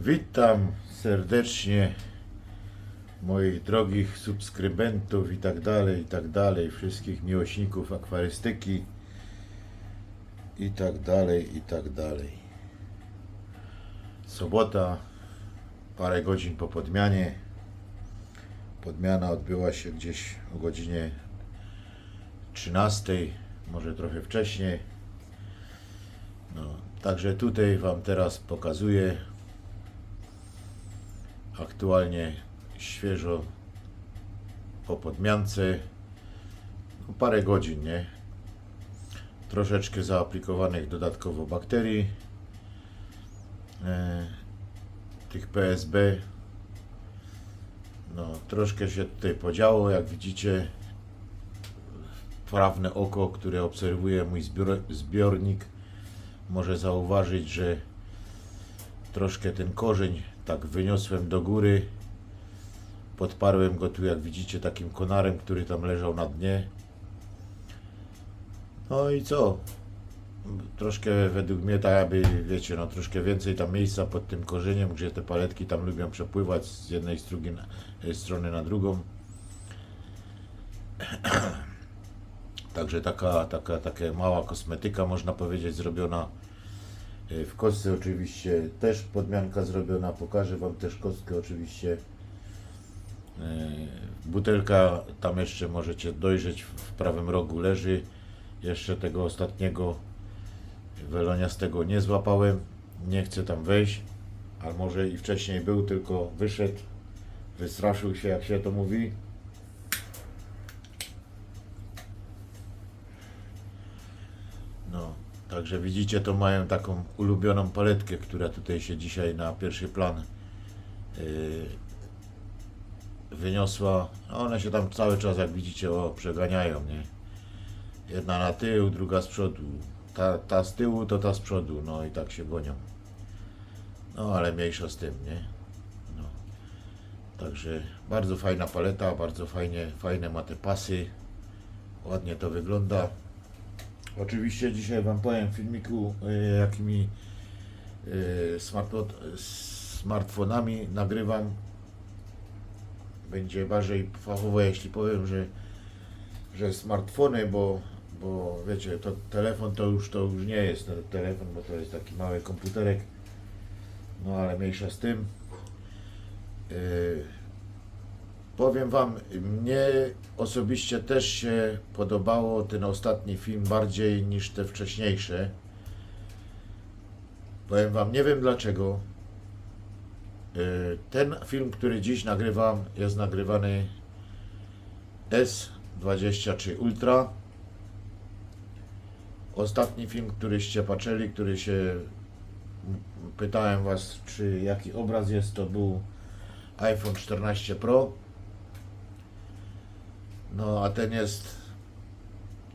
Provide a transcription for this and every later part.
Witam serdecznie moich drogich subskrybentów i tak dalej, i tak dalej, wszystkich miłośników akwarystyki i tak dalej, i tak dalej. Sobota, parę godzin po podmianie. Podmiana odbyła się gdzieś o godzinie 13, może trochę wcześniej. No, także tutaj Wam teraz pokazuję aktualnie świeżo po podmiance. No, parę godzin, nie? Troszeczkę zaaplikowanych dodatkowo bakterii. E, tych PSB. No, troszkę się tutaj podziało, jak widzicie. Prawne oko, które obserwuje mój zbior, zbiornik, może zauważyć, że troszkę ten korzeń tak wyniosłem do góry. Podparłem go tu, jak widzicie, takim konarem, który tam leżał na dnie. No i co? Troszkę według mnie tak jakby, wiecie, no troszkę więcej tam miejsca pod tym korzeniem, gdzie te paletki tam lubią przepływać z jednej z drugiej strony na drugą. Także taka, taka, taka mała kosmetyka, można powiedzieć, zrobiona. E, W kostce oczywiście też podmianka zrobiona. Pokażę Wam też kostkę oczywiście. E, Butelka tam jeszcze możecie dojrzeć w prawym rogu leży. Jeszcze tego ostatniego weloniastego nie złapałem. Nie chcę tam wejść. A może i wcześniej był, tylko wyszedł. Wystraszył się, jak się to mówi. No, także widzicie, to mają taką ulubioną paletkę, która tutaj się dzisiaj na pierwszy plan yy, wyniosła. No one się tam cały czas, jak widzicie, o, przeganiają, nie? Jedna na tył, druga z przodu. Ta, ta z tyłu, to ta z przodu, no i tak się gonią. No, ale mniejsza z tym, nie? No. Także bardzo fajna paleta, bardzo fajnie, fajne ma te pasy. Ładnie to wygląda. Oczywiście dzisiaj Wam powiem w filmiku, y, jakimi smartfo- smartfonami nagrywam. Będzie bardziej fachowo, jeśli powiem, że, że smartfony, bo, bo wiecie, to telefon to już, to już nie jest te- telefon, bo to jest taki mały komputerek. No ale mniejsza z tym. Y, Powiem Wam, mnie osobiście też się podobało ten ostatni film bardziej niż te wcześniejsze. Powiem Wam, nie wiem dlaczego. Y, Ten film, który dziś nagrywam, jest nagrywany S23 Ultra. Ostatni film, któryście patrzyli, który się pytałem Was, czy jaki obraz jest, to był iPhone 14 Pro. No, a ten jest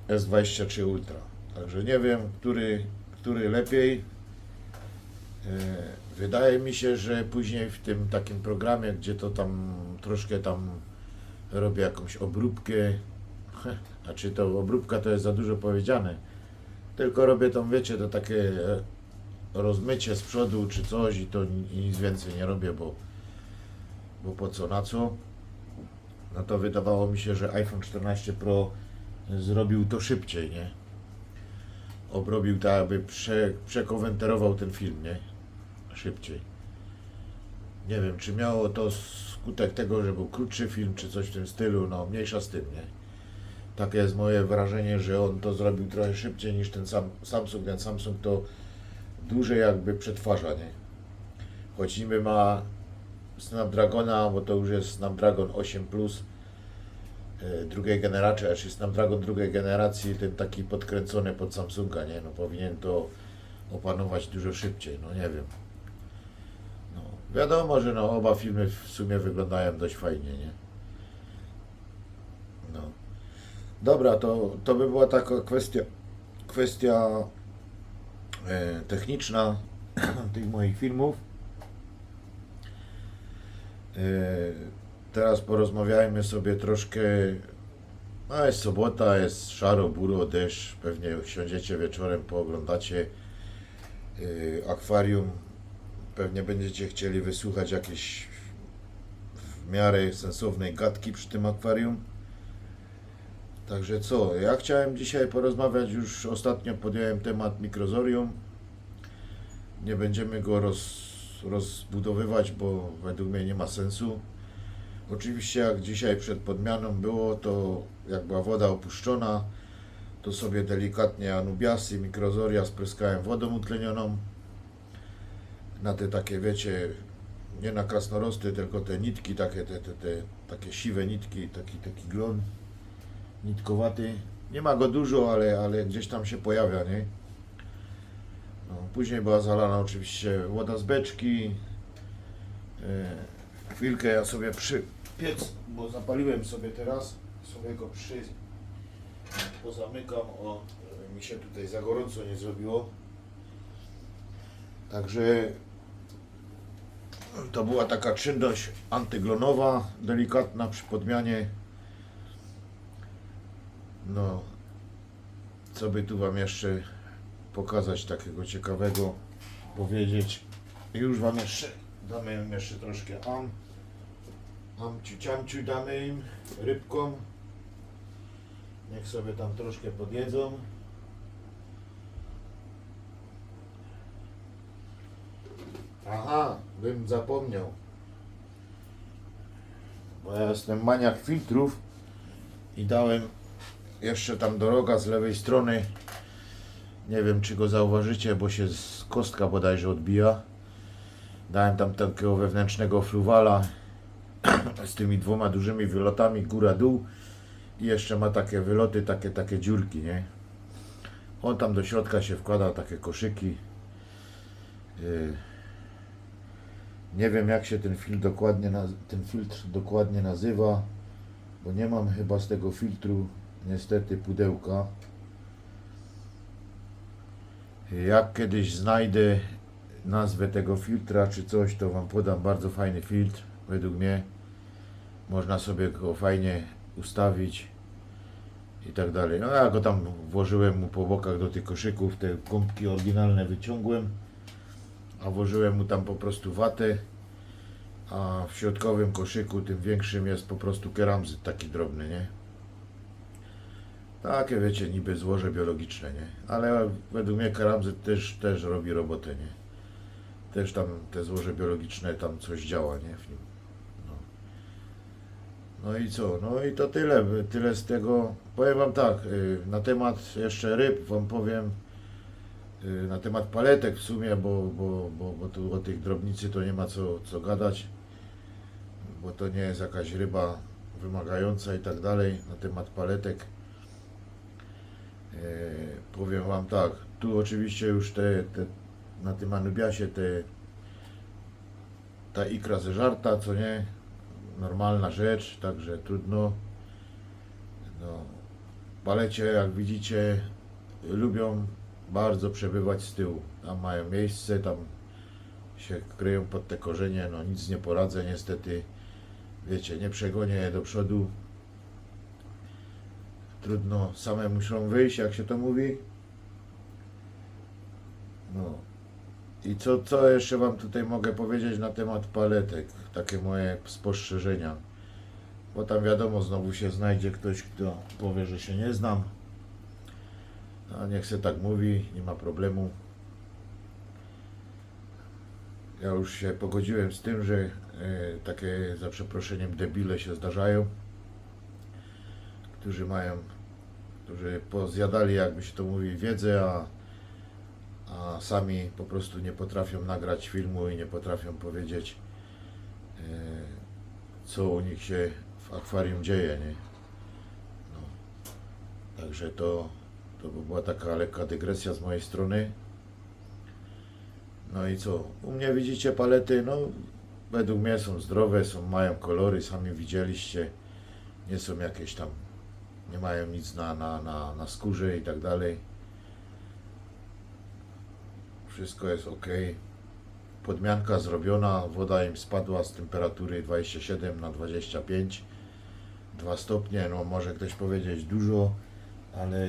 S23 Ultra. Także nie wiem, który, który lepiej. E, Wydaje mi się, że później w tym takim programie, gdzie to tam troszkę tam robię jakąś obróbkę, znaczy to obróbka to jest za dużo powiedziane, tylko robię tam, wiecie, to takie e, rozmycie z przodu czy coś i to ni- nic więcej nie robię, bo, bo po co, na co? No to wydawało mi się, że iPhone 14 Pro zrobił to szybciej, nie? Obrobił tak, aby prze, ten film, nie? Szybciej. Nie wiem, czy miało to skutek tego, że był krótszy film, czy coś w tym stylu, no mniejsza z tym, nie? Takie jest moje wrażenie, że on to zrobił trochę szybciej niż ten sam, Samsung. Ten Samsung to dłużej jakby przetwarza, nie? Choć niby ma Snapdragona, bo to już jest Snapdragon 8 Plus e, drugiej generacji, a czy Snapdragon drugiej generacji, ten taki podkręcony pod Samsunga, nie? No powinien to opanować dużo szybciej, no nie wiem. No, wiadomo, że no oba filmy w sumie wyglądają dość fajnie, nie? No. Dobra, to, to by była taka kwestia, kwestia e, techniczna tych moich filmów. E, Teraz porozmawiajmy sobie troszkę. No jest sobota, jest szaro, buro, deszcz. Pewnie siądziecie wieczorem, pooglądacie e, akwarium. pewnie będziecie chcieli wysłuchać jakieś w miarę sensownej gadki przy tym akwarium. Także co, ja chciałem dzisiaj porozmawiać, już ostatnio podjąłem temat mikrozorium. Nie będziemy go roz, rozbudowywać, bo według mnie nie ma sensu. Oczywiście jak dzisiaj przed podmianą było, to jak była woda opuszczona, to sobie delikatnie anubiasy, mikrozoria spryskałem wodą utlenioną. Na te takie, wiecie, nie na krasnorosty, tylko te nitki, takie, te, te, te takie siwe nitki, taki, taki glon nitkowaty. Nie ma go dużo, ale, ale gdzieś tam się pojawia, nie? No, później była zalana oczywiście woda z beczki. E, chwilkę ja sobie przy piec, bo zapaliłem sobie teraz, sobie go przy pozamykam, o, mi się tutaj za gorąco nie zrobiło. Także to była taka czynność antyglonowa, delikatna przy podmianie. No, co by tu Wam jeszcze pokazać takiego ciekawego, powiedzieć. Już Wam jeszcze damy im jeszcze troszkę am. Amciu, ciamciu damy im rybkom. Niech sobie tam troszkę podjedzą. Aha, bym zapomniał. Bo ja jestem maniak filtrów i dałem jeszcze tam do roga z lewej strony. Nie wiem czy go zauważycie, bo się z kostka bodajże odbija. Dałem tam takiego wewnętrznego fruwala z tymi dwoma dużymi wylotami góra-dół i jeszcze ma takie wyloty, takie, takie dziurki, nie? On tam do środka się wkłada takie koszyki. Yy. Nie wiem jak się ten filtr dokładnie ten filtr dokładnie nazywa, bo nie mam chyba z tego filtru niestety pudełka. Jak kiedyś znajdę nazwę tego filtra czy coś, to wam podam bardzo fajny filtr według mnie. Można sobie go fajnie ustawić i tak dalej. No ja go tam włożyłem mu po bokach do tych koszyków, te gąbki oryginalne wyciągłem, a włożyłem mu tam po prostu watę, a w środkowym koszyku, tym większym jest po prostu keramzyt taki drobny, nie? Takie wiecie, niby złoże biologiczne, nie? Ale według mnie keramzyt też, też robi robotę, nie? Też tam te złoże biologiczne tam coś działa, nie? W nim. No i co? No i to tyle, tyle z tego. Powiem Wam tak, y, na temat jeszcze ryb Wam powiem, y, na temat paletek w sumie, bo, bo, bo, bo tu o tych drobnicy to nie ma co, co gadać, bo to nie jest jakaś ryba wymagająca i tak dalej. Na temat paletek powiem Wam tak, tu oczywiście już te, te na tym anubiasie te ta ikra zeżarta, co nie, normalna rzecz, także trudno. No, palecie, jak widzicie, lubią bardzo przebywać z tyłu. Tam mają miejsce, tam się kryją pod te korzenie, no nic nie poradzę niestety. Wiecie, nie przegonię je do przodu. Trudno, same muszą wyjść, jak się to mówi. No. I co, co jeszcze Wam tutaj mogę powiedzieć na temat paletek? Takie moje spostrzeżenia. Bo tam wiadomo, znowu się znajdzie ktoś, kto powie, że się nie znam. A niech se tak mówi, nie ma problemu. Ja już się pogodziłem z tym, że e, takie za przeproszeniem debile się zdarzają, którzy mają, którzy pozjadali, jakby się to mówi, wiedzę, a a sami po prostu nie potrafią nagrać filmu i nie potrafią powiedzieć, e, co u nich się w akwarium dzieje, nie? No. Także to, to by była taka lekka dygresja z mojej strony. No i co? U mnie widzicie palety, no według mnie są zdrowe, są, mają kolory, sami widzieliście, nie są jakieś tam, nie mają nic na, na, na, na skórze i tak dalej wszystko jest ok. Podmianka zrobiona, woda im spadła z temperatury 27 na 25, 2 stopnie, no może ktoś powiedzieć dużo, ale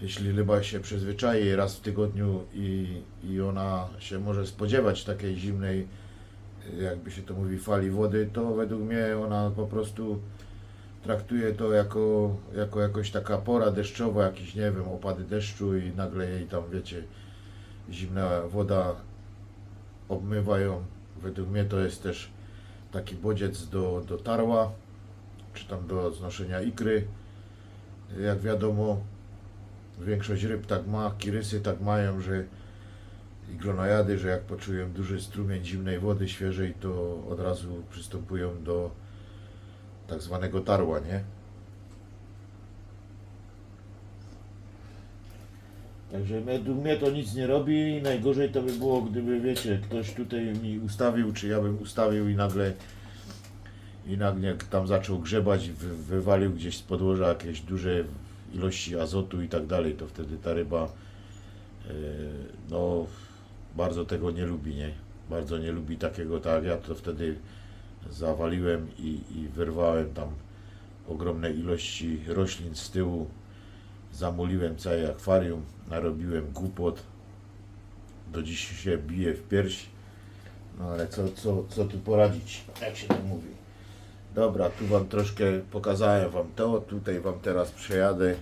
jeśli ryba się przyzwyczai raz w tygodniu i, i ona się może spodziewać takiej zimnej, jakby się to mówi, fali wody, to według mnie ona po prostu traktuje to jako, jako jakoś taka pora deszczowa, jakieś, nie wiem, opady deszczu i nagle jej tam, wiecie, zimna woda obmywa ją. Według mnie to jest też taki bodziec do, do tarła, czy tam do znoszenia ikry. Jak wiadomo, większość ryb tak ma, kirysy tak mają, że i glonojady, że jak poczują duży strumień zimnej wody świeżej, to od razu przystępują do tak zwanego tarła, nie? Także mnie to nic nie robi. Najgorzej to by było, gdyby, wiecie, ktoś tutaj mi ustawił, czy ja bym ustawił i nagle i nagle tam zaczął grzebać, wy, wywalił gdzieś z podłoża jakieś duże ilości azotu i tak dalej, to wtedy ta ryba e, no bardzo tego nie lubi, nie? Bardzo nie lubi takiego, tak ja to wtedy zawaliłem i, i wyrwałem tam ogromne ilości roślin z tyłu, zamuliłem całe akwarium, narobiłem głupot, do dziś się bije w pierś, no ale co, co, co tu poradzić, jak się to mówi. Dobra, tu Wam troszkę pokazałem Wam to, tutaj Wam teraz przejadę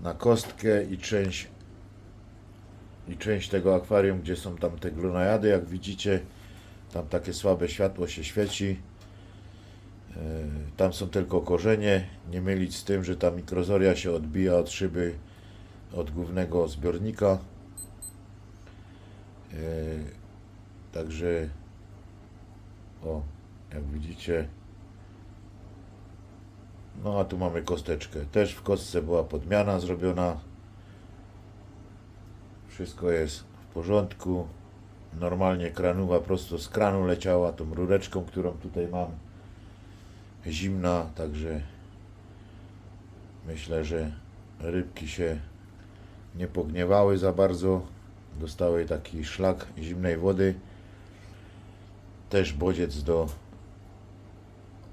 na kostkę i część i część tego akwarium, gdzie są tam te glonojady, jak widzicie, tam takie słabe światło się świeci. E, Tam są tylko korzenie, nie mylić z tym, że ta mikrozoria się odbija od szyby, od głównego zbiornika. E, Także, o, jak widzicie, no a tu mamy kosteczkę. Też w kostce była podmiana zrobiona. Wszystko jest w porządku. Normalnie kranuwa prosto z kranu leciała tą rureczką, którą tutaj mam. Zimna, także myślę, że rybki się nie pogniewały za bardzo. Dostały taki szlak zimnej wody. Też bodziec do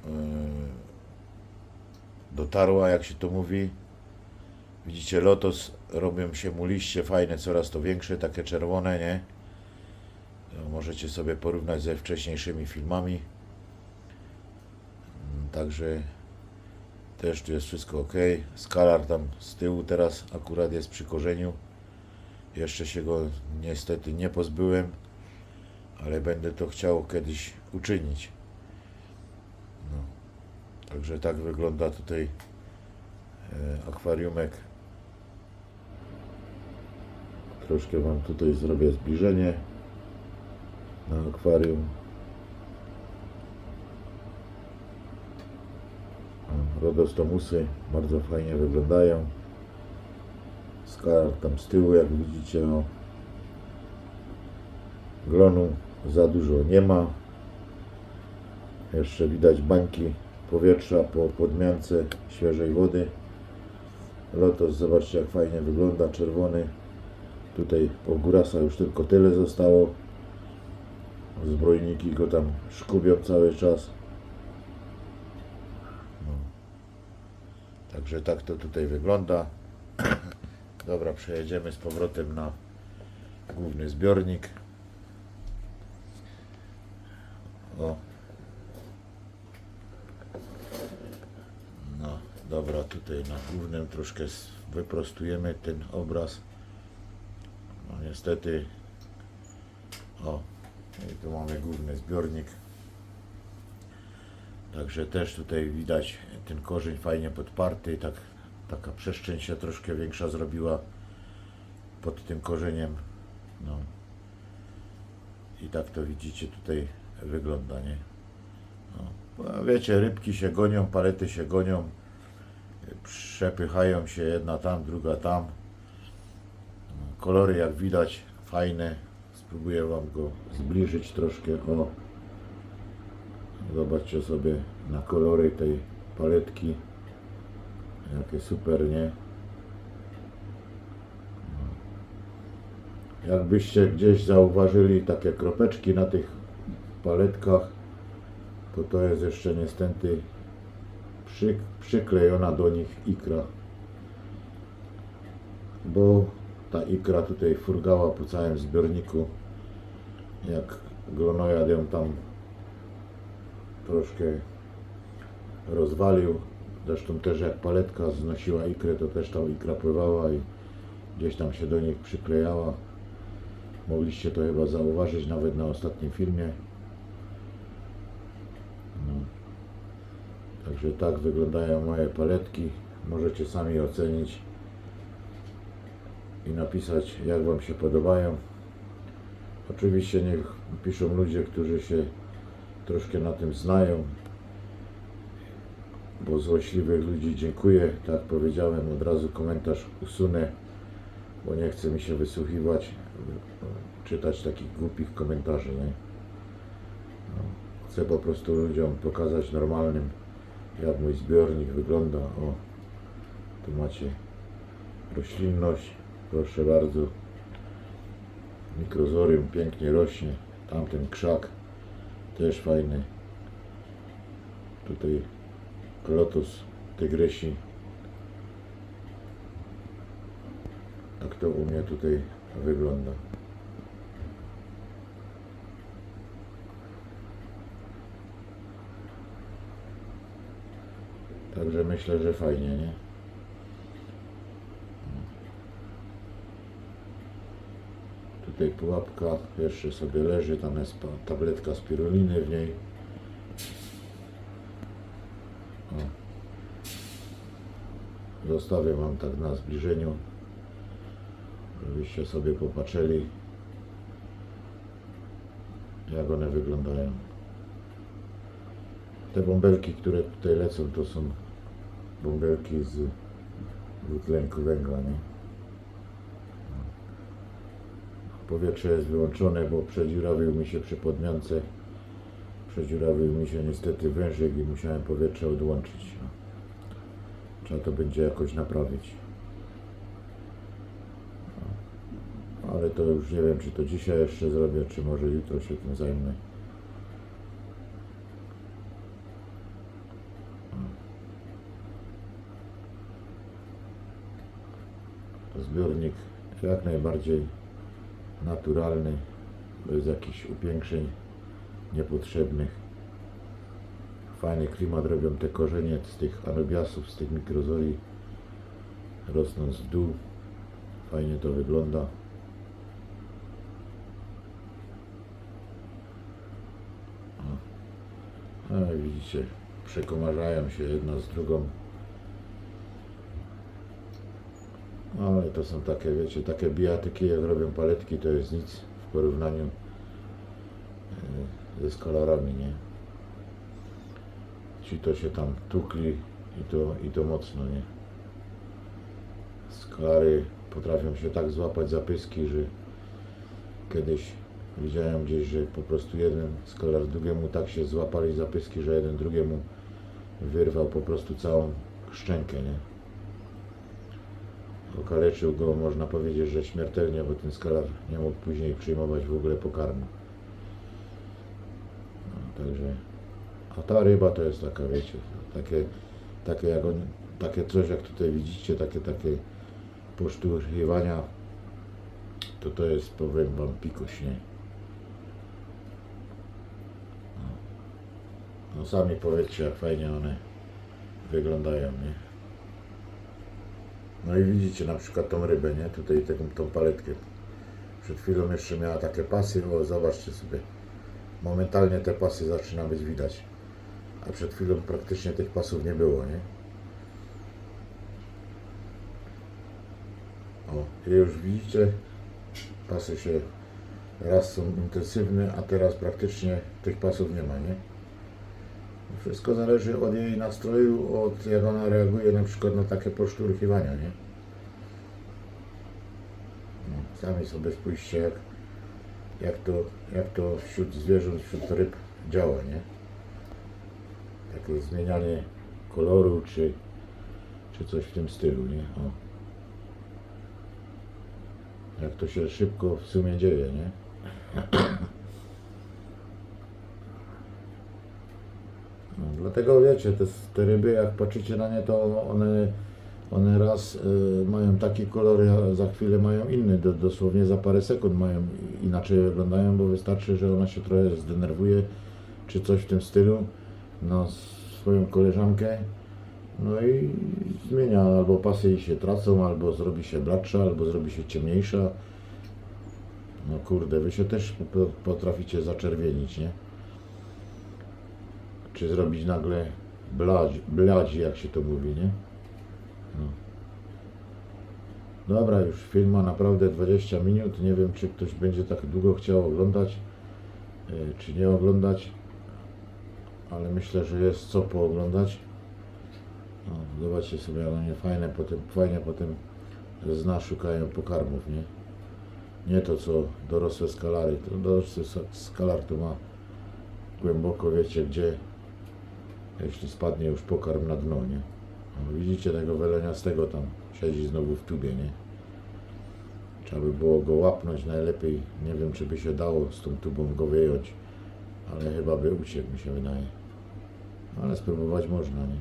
yy, dotarła, jak się to mówi. Widzicie, lotos robią się mu liście fajne, coraz to większe, takie czerwone, nie? No, Możecie sobie porównać ze wcześniejszymi filmami. Mm, Także też tu jest wszystko ok. Skalar tam z tyłu teraz akurat jest przy korzeniu. Jeszcze się go niestety nie pozbyłem, ale będę to chciał kiedyś uczynić. No. Także tak wygląda tutaj e, akwariumek. Troszkę Wam tutaj zrobię zbliżenie na akwarium. Rodostomusy bardzo fajnie wyglądają. Skar tam z tyłu, jak widzicie, no. glonu za dużo nie ma. Jeszcze widać bańki powietrza po podmiance świeżej wody. Lotos, zobaczcie jak fajnie wygląda, czerwony. Tutaj po górasa już tylko tyle zostało. Zbrojniki go tam szkubią cały czas. No. Także tak to tutaj wygląda. Dobra, przejedziemy z powrotem na główny zbiornik. O. No, dobra, tutaj na głównym troszkę wyprostujemy ten obraz. No niestety. O, tu mamy główny zbiornik. Także też tutaj widać ten korzeń fajnie podparty, tak, taka przestrzeń się troszkę większa zrobiła pod tym korzeniem. No. I tak to widzicie tutaj wygląda, nie? No. Wiecie, rybki się gonią, palety się gonią, przepychają się jedna tam, druga tam. Kolory jak widać fajne. Spróbuję Wam go zbliżyć troszkę. O, zobaczcie sobie na kolory tej paletki. Jakie super, nie? Jakbyście gdzieś zauważyli takie kropeczki na tych paletkach, to to jest jeszcze niestety przy, przyklejona do nich ikra. bo ta ikra tutaj furgała po całym zbiorniku. Jak glonojad ją tam troszkę rozwalił. Zresztą też jak paletka znosiła ikrę, to też ta ikra pływała i gdzieś tam się do nich przyklejała. Mogliście to chyba zauważyć nawet na ostatnim filmie. No. Także tak wyglądają moje paletki. Możecie sami ocenić i napisać jak Wam się podobają. Oczywiście niech piszą ludzie, którzy się troszkę na tym znają, bo złośliwych ludzi dziękuję. Tak powiedziałem, od razu komentarz usunę, bo nie chce mi się wysłuchiwać, czytać takich głupich komentarzy. Nie? No, chcę po prostu ludziom pokazać normalnym, jak mój zbiornik wygląda. O, tu macie roślinność, proszę bardzo. Mikrozorium pięknie rośnie. Tamten krzak też fajny. Tutaj lotus tygrysi. Tak to u mnie tutaj wygląda. Także myślę, że fajnie, nie? Tutaj pułapka jeszcze sobie leży, tam jest tabletka spiruliny w niej. O. Zostawię Wam tak na zbliżeniu, żebyście sobie popatrzyli, jak one wyglądają. Te bąbelki, które tutaj lecą, to są bąbelki z dwutlenku węgla, nie? Powietrze jest wyłączone, bo przedziurawił mi się przy podmiance. Przedziurawił mi się niestety wężyk i musiałem powietrze odłączyć. No. Trzeba to będzie jakoś naprawić. No. Ale to już nie wiem, czy to dzisiaj jeszcze zrobię, czy może jutro się tym zajmę. Zbiornik jak najbardziej naturalny, bez jakichś upiększeń niepotrzebnych. Fajny klimat robią te korzenie z tych anubiasów, z tych mikrozori, rosnąc w dół. Fajnie to wygląda. O. Ale widzicie, przekomarzają się jedna z drugą. Ale to są takie, wiecie, takie bijatyki, jak robią paletki, to jest nic w porównaniu e, ze skalarami, nie? Ci to się tam tukli i to, i to mocno, nie? Skalary potrafią się tak złapać zapyski, że kiedyś widziałem gdzieś, że po prostu jeden skalar drugiemu tak się złapali zapyski, że jeden drugiemu wyrwał po prostu całą szczękę, nie? Okaleczył go, można powiedzieć, że śmiertelnie, bo ten skalar nie mógł później przyjmować w ogóle pokarmu. No, także, a ta ryba to jest taka, wiecie, takie, takie, jak on, takie coś, jak tutaj widzicie, takie, takie poszturchiwania, to to jest, powiem wam, pikuś, nie? No. no sami powiedzcie, jak fajnie one wyglądają, nie? No i widzicie na przykład tą rybę, nie? Tutaj taką, tą paletkę. Przed chwilą jeszcze miała takie pasy, o zobaczcie sobie. Momentalnie te pasy zaczyna być widać. A przed chwilą praktycznie tych pasów nie było, nie? O, i już widzicie, pasy się raz są intensywne, a teraz praktycznie tych pasów nie ma, nie? Wszystko zależy od jej nastroju, od jak ona reaguje na przykład na takie poszturchiwania, nie? No, sami sobie spójrzcie, jak, jak, to, jak to wśród zwierząt, wśród ryb działa, nie? Takie zmienianie koloru, czy, czy coś w tym stylu, nie? O. Jak to się szybko w sumie dzieje, nie? No, dlatego wiecie, te, te ryby, jak patrzycie na nie, to one One raz y, mają takie kolory, a za chwilę mają inny, do, dosłownie za parę sekund mają inaczej wyglądają, bo wystarczy, że ona się trochę zdenerwuje, czy coś w tym stylu, na swoją koleżankę, no i zmienia, albo pasy się tracą, albo zrobi się bladsza, albo zrobi się ciemniejsza. No kurde, wy się też po- potraficie zaczerwienić, nie? Czy zrobić nagle bladzi, bladzi jak się to mówi, nie? No. Dobra, już film ma naprawdę 20 minut. Nie wiem, czy ktoś będzie tak długo chciał oglądać, e, czy nie oglądać, ale myślę, że jest co pooglądać. No, zobaczcie sobie, jak one fajne potem, fajnie potem z nas szukają pokarmów, nie? Nie to co dorosłe skalary. To dorosły skalar to ma głęboko, wiecie gdzie, jeśli spadnie już pokarm na dno, nie? No, widzicie tego weleniastego tam siedzi znowu w tubie, nie? Trzeba by było go łapnąć najlepiej. Nie wiem, czy by się dało z tą tubą go wyjąć, ale chyba by uciekł, mi się wydaje. Ale spróbować można, nie?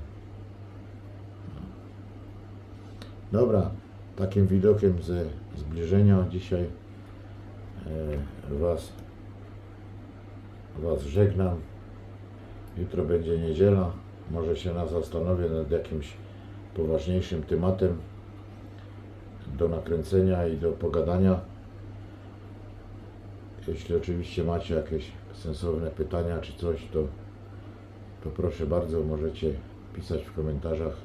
No. Dobra, takim widokiem ze zbliżenia dzisiaj e, was, was żegnam. Jutro będzie niedziela. Może się na zastanowię nad jakimś poważniejszym tematem do nakręcenia i do pogadania. Jeśli oczywiście macie jakieś sensowne pytania czy coś, to, to proszę bardzo, możecie pisać w komentarzach.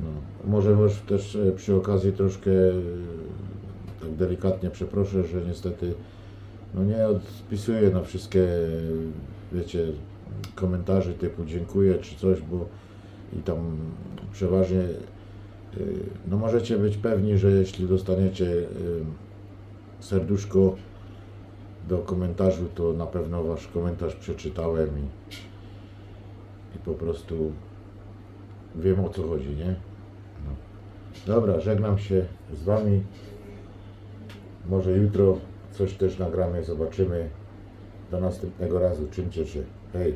No, może też e, przy okazji troszkę e, tak delikatnie przeproszę, że niestety no nie odpisuję na wszystkie, wiecie, komentarze typu dziękuję czy coś, bo i tam przeważnie y, no możecie być pewni, że jeśli dostaniecie y, serduszko do komentarzu, to na pewno wasz komentarz przeczytałem i, i po prostu wiem o co chodzi, nie? No. Dobra, żegnam się z wami. Może jutro coś też nagramy, zobaczymy. Do następnego razu. Czymcie się. Hej.